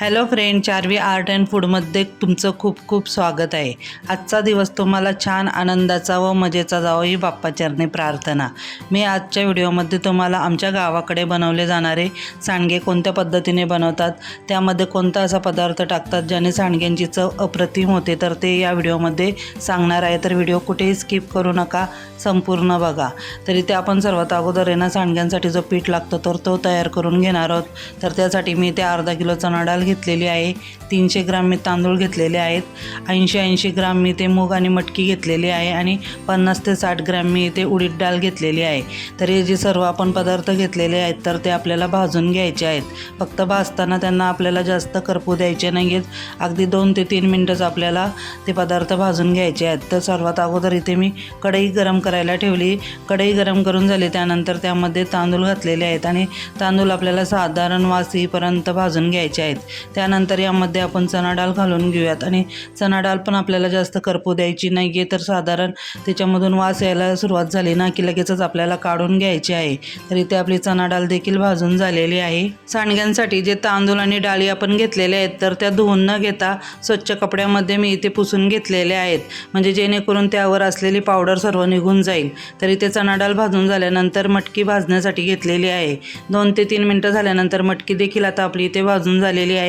Hello friend Charvi art and फूडमध्ये तुमचं खूप खूप स्वागत आहे. आजचा दिवस तुम्हाला छान आनंदाचा व मजेचा जावं ही बाप्पाचरणी प्रार्थना. मी आजच्या व्हिडिओमध्ये तुम्हाला आमच्या गावाकडे बनवले जाणारे सांडगे कोणत्या पद्धतीने बनवतात त्यामध्ये कोणता असा पदार्थ टाकतात ज्याने सांडग्यांची चव अप्रतिम होते तर ते या व्हिडिओमध्ये सांगणार आहे. तर व्हिडिओ कुठेही स्किप करू नका संपूर्ण बघा. तरी ते आपण सर्वात अगोदर आहे ना सांडग्यांसाठी जो पीठ लागतो तर तो तयार करून घेणार आहोत. तर त्यासाठी मी ते अर्धा किलो चणा डाळ घेतलेली आहे तीनशे ग्राम मी तांदूळ घेतलेले आहेत ऐंशी ऐंशी ग्राम मी ते मूग आणि मटकी घेतलेली आहे आणि पन्नास ते साठ ग्राम मी इथे उडीद डाळ घेतलेली आहे. तर हे जे सर्व आपण पदार्थ घेतलेले आहेत तर ते आपल्याला भाजून घ्यायचे आहेत. फक्त भाजताना त्यांना आपल्याला जास्त करपू द्यायचे नाही आहेत अगदी दोन ते तीन मिनटंच आपल्याला ते पदार्थ भाजून घ्यायचे आहेत. तर सर्वात अगोदर इथे मी कढई गरम करायला ठेवली. कढई गरम करून झाली त्यानंतर त्यामध्ये तांदूळ घातलेले आहेत आणि तांदूळ आपल्याला साधारण वास येईपर्यंत भाजून घ्यायचे आहेत. त्यानंतर यामध्ये आपण चणा डाळ घालून घेऊयात. आणि चणा डाळ पण आपल्याला जास्त करपू द्यायची नाही आहे तर साधारण त्याच्यामधून वास यायला सुरुवात झाली ना की लगेचच आपल्याला काढून घ्यायची आहे. तर इथे आपली चणा डाळ देखील भाजून झालेली आहे. सांडग्यांसाठी जे तांदूळ आणि डाळी आपण घेतलेले आहेत तर त्या धुवून न घेता स्वच्छ कपड्यामध्ये मी इथे पुसून घेतलेले आहेत. म्हणजे जेणेकरून त्यावर असलेली पावडर सर्व निघून जाईल. तर इथे चणा डाळ भाजून झाल्यानंतर मटकी भाजण्यासाठी घेतलेली आहे. दोन ते तीन मिनटं झाल्यानंतर मटकी देखील आता आपली इथे भाजून झालेली आहे.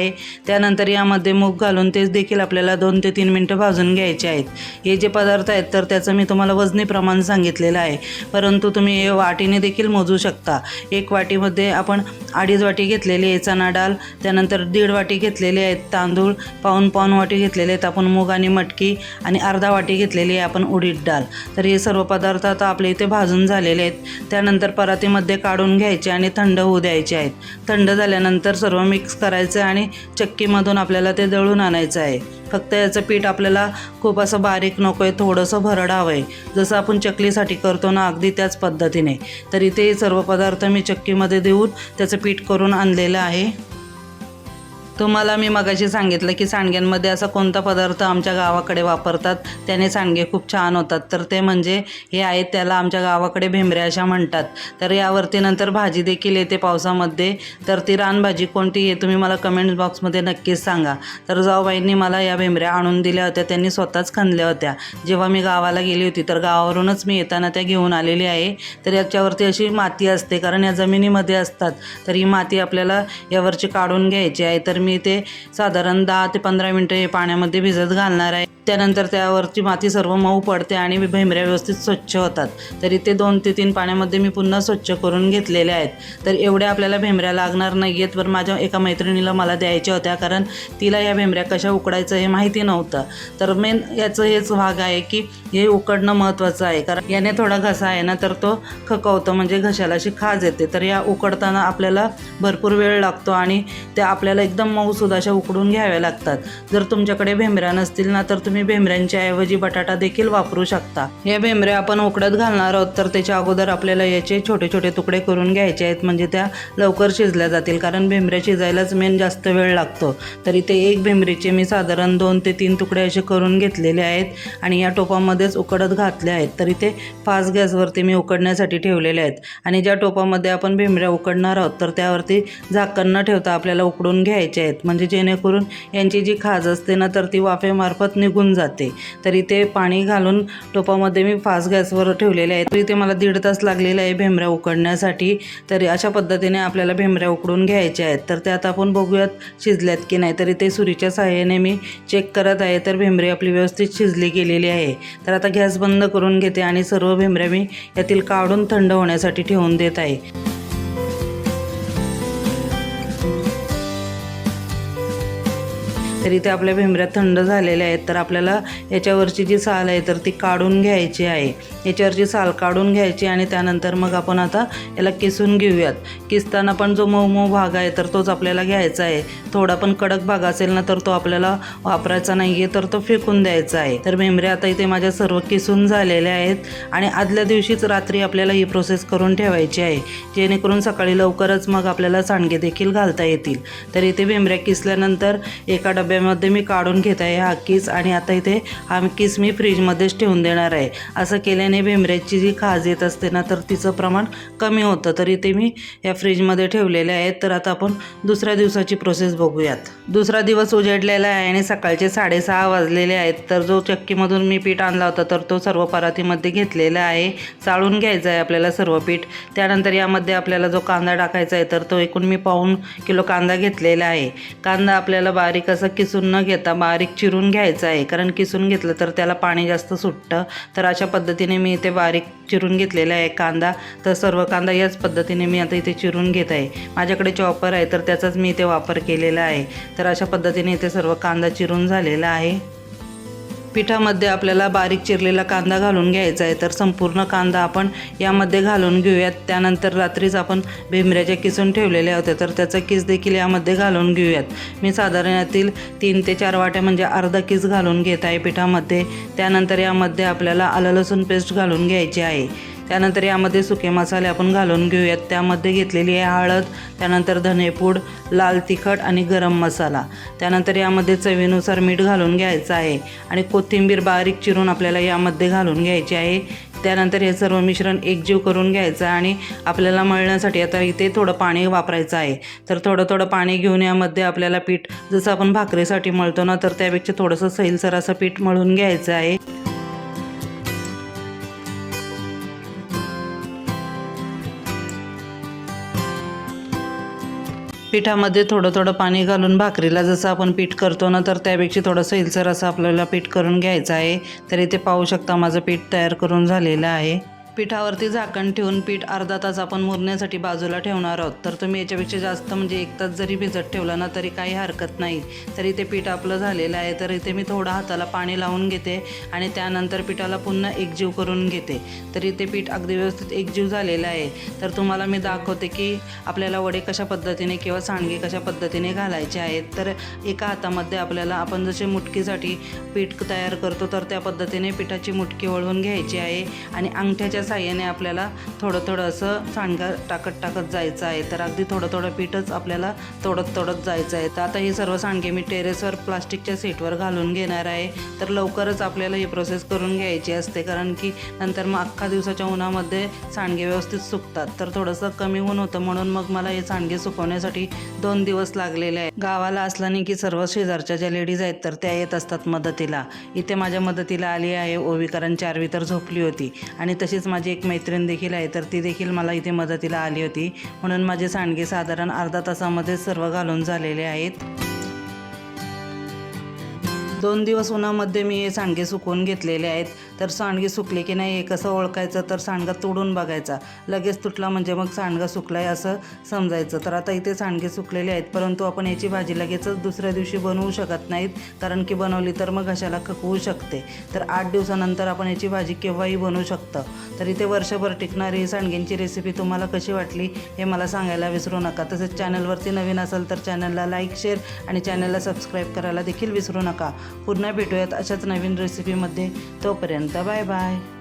त्यानंतर यामध्ये मूग घालून तेच देखील आपल्याला दोन ते तीन मिनटं भाजून घ्यायचे आहेत. हे जे पदार्थ आहेत तर त्याचं मी तुम्हाला वजनी प्रमाण सांगितलेलं आहे. परंतु तुम्ही हे वाटीने देखील मोजू शकता. एक वाटीमध्ये आपण अडीच वाटी घेतलेली आहे चणा डाळ त्यानंतर दीड वाटी घेतलेले आहेत तांदूळ पाऊन पाऊन वाटी घेतलेले आहेत आपण मूग आणि मटकी आणि अर्धा वाटी घेतलेली आहे आपण उडीद डाळ. तर हे सर्व पदार्थ आता आपल्या इथे भाजून झालेले आहेत. त्यानंतर परातीमध्ये काढून घ्यायचे आणि थंड होऊ द्यायचे आहेत. थंड झाल्यानंतर सर्व मिक्स करायचं आणि चक्कीमधून आपल्याला ते दळून आणायचं आहे. फक्त याचं पीठ आपल्याला खूप असं बारीक नको आहे थोडंसं भरड हवं आहे जसं आपण चकलीसाठी करतो ना अगदी त्याच पद्धतीने. तर इथे सर्व पदार्थ मी चक्कीमध्ये देऊन त्याचं पीठ करून आणलेलं आहे. तुम्हाला मी मगाशी सांगितलं की सांडग्यांमध्ये असा कोणता पदार्थ आमच्या गावाकडे वापरतात त्याने सांडगे खूप छान होतात. तर ते म्हणजे हे आहेत त्याला आमच्या गावाकडे भेंबऱ्या अशा म्हणतात. तर यावरती नंतर भाजी देखील येते पावसामध्ये. तर ती रानभाजी कोणती हे तुम्ही मला कमेंट बॉक्समध्ये नक्कीच सांगा. तर जाऊबाईंनी मला या भेंबऱ्या आणून दिल्या होत्या त्यांनी स्वतःच खणल्या होत्या. जेव्हा मी गावाला गेली होती तर गावावरूनच मी येताना त्या घेऊन आलेली आहे. तर याच्यावरती अशी माती असते कारण या जमिनीमध्ये असतात. तर ही माती आपल्याला यावरची काढून घ्यायची आहे. तर मी ते साधारण दहा ते पंधरा मिनटं हे पाण्यामध्ये भिजत घालणार आहे. त्यानंतर त्यावरची माती सर्व मऊ पडते आणि भेंबऱ्या व्यवस्थित स्वच्छ होतात. तरी ते दोन ते तीन पाण्यामध्ये मी पुन्हा स्वच्छ करून घेतलेले आहेत. तर एवढ्या आपल्याला भेंबऱ्या लागणार नाही आहेत पण माझ्या एका मैत्रिणीला मला द्यायच्या होत्या कारण तिला या भेंबऱ्या कशा उकडायचं हे माहिती नव्हतं. तर मेन याचं हेच भाग आहे की हे उकडणं महत्त्वाचं आहे कारण याने थोडा घसा आहे ना तर तो खकवतो म्हणजे घशाला अशी खाज येते. तर या उकडताना आपल्याला भरपूर वेळ लागतो आणि त्या आपल्याला एकदम मऊसूद अशा उकडून घ्याव्या लागतात. जर तुमच्याकडे भेंबऱ्या नसतील ना तर तुम्ही भेंबऱ्यांच्या ऐवजी बटाटा देखील वापरू शकता. या भेंबऱ्या आपण उकडत घालणार आहोत तर त्याच्या अगोदर आपल्याला याचे छोटे छोटे तुकडे करून घ्यायचे आहेत म्हणजे त्या लवकर शिजल्या जातील कारण भेंबऱ्या शिजायलाच मेन जास्त वेळ लागतो. तर इथे एक भेंबरीचे मी साधारण दोन ते तीन तुकडे असे करून घेतलेले आहेत आणि या टोपामध्येच उकडत घातले आहेत. तर इथे फास्ट गॅसवरती मी उकडण्यासाठी ठेवलेले आहेत. आणि ज्या टोपामध्ये आपण भेंबऱ्या उकडणार आहोत तर त्यावरती झाकण न ठेवता आपल्याला उकडून घ्यायचे आहेत. म्हणजे जेणेकरून यांची जी खाज असते ना तर ती वाफेमार्फत निघून जाते. तर इथे पाणी घालून टोपामध्ये मी फास्ट गॅसवर ठेवलेले आहे तर इथे मला दीड तास लागलेला आहे भेंबऱ्या उकडण्यासाठी. तर अशा पद्धतीने आपल्याला भेंबऱ्या उकडून घ्यायच्या आहेत. तर त्यात आपण बघूयात शिजल्यात की नाही. तर इथे सुरीच्या सहाय्याने मी चेक करत आहे. तर भेंबरी आपली व्यवस्थित शिजली गेलेली आहे. तर आता गॅस बंद करून घेते आणि सर्व भेंबऱ्या मी यातील काढून थंड होण्यासाठी ठेवून देत आहे. तर इथे आपल्या भेंबऱ्या थंड झालेल्या आहेत. तर आपल्याला याच्यावरची जी साल आहे तर ती काढून घ्यायची आहे. याच्यावरची साल काढून घ्यायची आणि त्यानंतर मग आपण आता याला किसून घेऊयात. किसताना पण जो मऊ मऊ भाग आहे तर तोच आपल्याला घ्यायचा आहे. थोडा पण कडक भाग असेल ना तर तो आपल्याला वापरायचा नाही आहे तर तो फेकून द्यायचा आहे. तर भेंबऱ्या आता इथे माझ्या सर्व किसून झालेल्या आहेत आणि आदल्या दिवशीच रात्री आपल्याला ही प्रोसेस करून ठेवायची आहे. जेणेकरून सकाळी लवकरच मग आपल्याला सांडगे देखील घालता येतील. तर इथे भेंबऱ्या किसल्यानंतर एका डब्या डब्यामध्ये मी काढून घेत आहे हा किस आणि आता इथे हा किस मी फ्रीजमध्येच ठेवून देणार आहे. असं केल्याने भेंबऱ्याची जी खाज येत असते ना तर तिचं प्रमाण कमी होतं. तर इथे मी या फ्रीजमध्ये ठेवलेले आहेत. तर आता आपण दुसऱ्या दिवसाची प्रोसेस बघूयात. दुसरा दिवस उजेडलेला आहे आणि सकाळचे साडेसहा वाजलेले आहेत. तर जो चक्कीमधून मी पीठ आणला होता तर तो सर्व परातीमध्ये घेतलेला आहे. चाळून घ्यायचा आहे आपल्याला सर्व पीठ. त्यानंतर यामध्ये आपल्याला जो कांदा टाकायचा आहे तर तो एकूण मी पाऊन किलो कांदा घेतलेला आहे. कांदा आपल्याला बारीक असं किसून न घेता बारीक चिरून घ्यायचं आहे. कारण किसून घेतलं तर त्याला पाणी जास्त सुटतं. तर अशा पद्धतीने मी इथे बारीक चिरून घेतलेला आहे. कांदा तर सर्व कांदा याच पद्धतीने मी आता इथे चिरून घेत आहे. माझ्याकडे चॉपर आहे तर त्याचाच मी इथे वापर केलेला आहे. तर अशा पद्धतीने इथे सर्व कांदा चिरून झालेला आहे. पिठामध्ये आपल्याला बारीक चिरलेला कांदा घालून घ्यायचा आहे. तर संपूर्ण कांदा आपण यामध्ये घालून घेऊयात. त्यानंतर रात्रीच आपण भेंबऱ्याच्या किसून ठेवलेल्या होत्या तर त्याचा किस देखील यामध्ये घालून घेऊयात. मी साधारण यातील तीन ते चार वाट्या म्हणजे अर्धा किस घालून घेत आहे पिठामध्ये. त्यानंतर यामध्ये आपल्याला आलं लसूण पेस्ट घालून घ्यायची आहे. त्यानंतर यामध्ये सुके मसाले आपण घालून घेऊयात. त्यामध्ये घेतलेली आहे हळद त्यानंतर धनेपूड लाल तिखट आणि गरम मसाला. त्यानंतर यामध्ये चवीनुसार मीठ घालून घ्यायचं आहे आणि कोथिंबीर बारीक चिरून आपल्याला यामध्ये घालून घ्यायची आहे. त्यानंतर हे सर्व मिश्रण एकजीव करून घ्यायचं आणि आपल्याला मळण्यासाठी आता इथे थोडं पाणी वापरायचं आहे. तर थोडं थोडं पाणी घेऊन यामध्ये आपल्याला पीठ जसं आपण भाकरीसाठी मळतो ना तर त्यापेक्षा थोडंसं सैलसर असं पीठ मळून घ्यायचं आहे. पिठामध्ये थोडं थोडं पाणी घालून भाकरीला जसं आपण पीठ करतो ना तर त्यापेक्षा थोडंसं इलसर असं आपल्याला पीठ करून घ्यायचं आहे. तर इथे पाहू शकता माझं पीठ तयार करून झालेलं आहे. पिठावरती झाकण ठेवून पीठ अर्धा तास आपण मुरण्यासाठी बाजूला ठेवणार आहोत. तर तुम्ही याच्यापेक्षा जास्त म्हणजे एक तास जरी भिजत ठेवला ना तरी काही हरकत नाही. तर इथे पीठ आपलं झालेलं आहे. तर इथे मी थोडं हाताला पाणी लावून घेते आणि त्यानंतर पिठाला पुन्हा एकजीव करून घेते. तर इथे पीठ अगदी व्यवस्थित एकजीव झालेलं आहे. तर तुम्हाला मी दाखवते की आपल्याला वडे कशा पद्धतीने किंवा सांडगे कशा पद्धतीने घालायचे आहेत. तर एका हातामध्ये आपल्याला आपण जसे मुटकीसाठी पीठ तयार करतो तर त्या पद्धतीने पिठाची मुटकी वळवून घ्यायची आहे आणि अंगठ्याच्या साह्याने आपल्याला थोडं थोडं असं सांडगा टाकत टाकत जायचं आहे. तर अगदी थोडं थोडं पीठच आपल्याला तोडत तोडत जायचं आहे. तर आता हे सर्व सांडगे मी टेरेसवर प्लास्टिकच्या सीटवर घालून घेणार आहे. तर लवकरच आपल्याला ही प्रोसेस करून घ्यायची असते. कारण की नंतर मग अख्खा दिवसाच्या उन्हामध्ये सांडगे व्यवस्थित सुकतात. तर थोडंसं कमी ऊन होतं. म्हणून मग मला हे सांडगे सुकवण्यासाठी दोन दिवस लागलेले आहे गावाला असल्याने की सर्व शेजारच्या ज्या लेडीज आहेत तर त्या येत असतात मदतीला. इथे माझ्या मदतीला आली आहे ओवी कारण चारवी तर झोपली होती. आणि तशीच माझी एक मैत्रीण देखील आहे तर ती देखील मला इथे मदतीला आली होती. म्हणून माझे सांडगे साधारण अर्धा तासामध्ये सर्व घालून झालेले आहेत. दोन दिवस उन्हामध्ये मी हे सांडगे सुकवून घेतलेले आहेत. तर सांडगे सुकली की नाही हे कसं ओळखायचं? तर सांडगा तोडून बघायचा. लगेच तुटला म्हणजे मग सांडगा सुकला आहे असं समजायचं. तर आता इथे सांडगे सुकलेले आहेत. परंतु आपण याची भाजी लगेचच दुसऱ्या दिवशी बनवू शकत नाहीत. कारण की बनवली तर मग घशाला खकवू शकते. तर आठ दिवसानंतर आपण याची भाजी केव्हाही बनवू शकतं. तर इथे वर्षभर टिकणारी ही सांडग्यांची रेसिपी तुम्हाला कशी वाटली हे मला सांगायला विसरू नका. तसेच चॅनलवरती नवीन असेल तर चॅनलला लाईक शेअर आणि चॅनलला सबस्क्राईब करायला देखील विसरू नका. पुन्हा भेटूयात अशाच नवीन रेसिपीमध्ये तोपर्यंत Bye bye.